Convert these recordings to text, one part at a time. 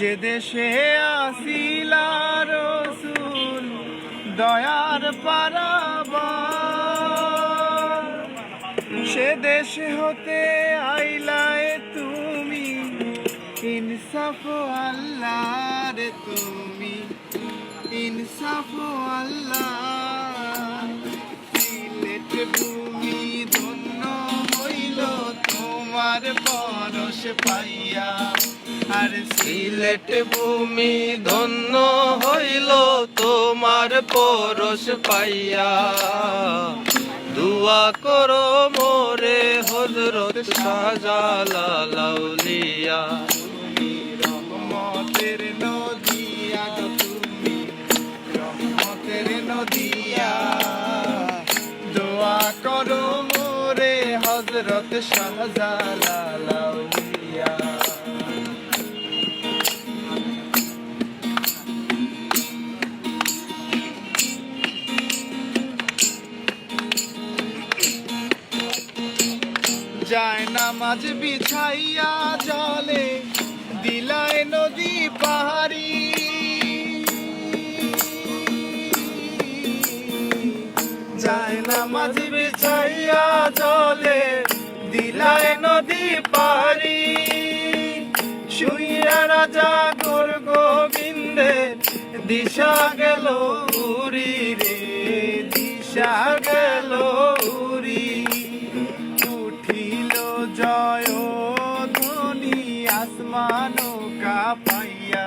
যে দেশে আসিলা রসুল, দয়ার পারাবা সে দেশে হতে আইলায় তুমি, ইনসাফ আল্লাহ রে তুমি, ইনসাফ আল্লাহ ভূমি ধন্য হইল তোমার পরশ পাইয়া। আর সিলেট ভূমি ধন্য হইল তোমার পরশ পাইয়া। দুয়া করো মোরে হজরত শাহজালাউলিয়া তুমি রহমতের নদিয়া তুমি, রহমতের নদিয়া। দোয়া করো মোরে হজরত শাহজালাউলিয়া যায় নামাজ বিছাইয়া জলে, দিলায় নদী পাহাড়ি। যায় নামাজ বিছাইয়া জলে, দিলায় নদী পাহাড়ি। শুইয়া রাজা গোর গোবিন্দে, দিশা গেল উরি রে দিশা গেল উরি আসমান কাপাইয়া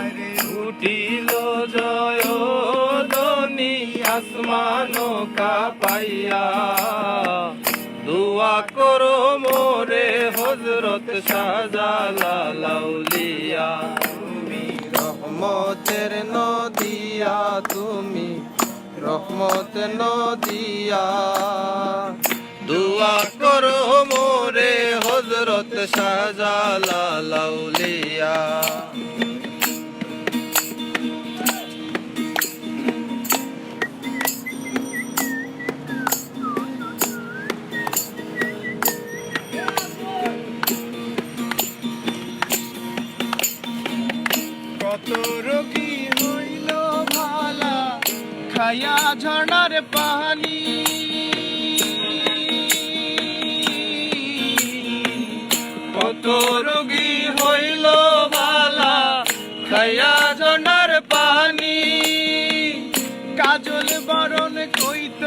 আরে উঠিল জয় ধনি আসমান কাপাইয়া। দুয়া করো মোরে হজরত শাহজালাউলিয়া তুমি রহমতের নদিয়া, তুমি রহমত নদিয়া। দুয়া করো মোরে হজরত ভালা খায়া ঝর্ণার পানি। কত রোগী হইল বালা খাইয়া জনার পানি। কাজল বরণ কইত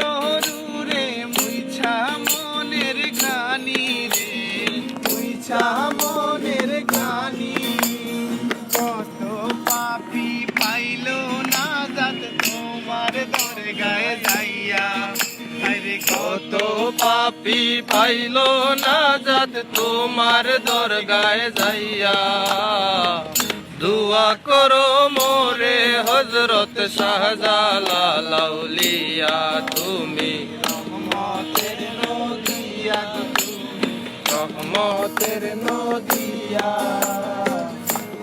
পাপি পাইল না যাত তোমার দরগায় যাইয়া। দুয়া করো মোরে হজরত শাহজালাউলিয়া তুমি রহমতের নদিয়া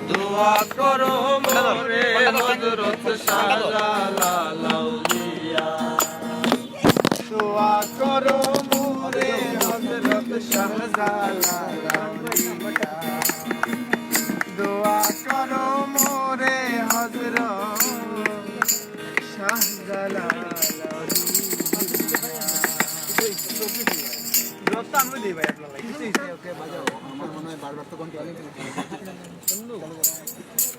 দুয়া করো মোরে হজরত শাহজালাউলিয়া দোয়া করো দোয়া করো মোরে হযরত শাহজালালিয়া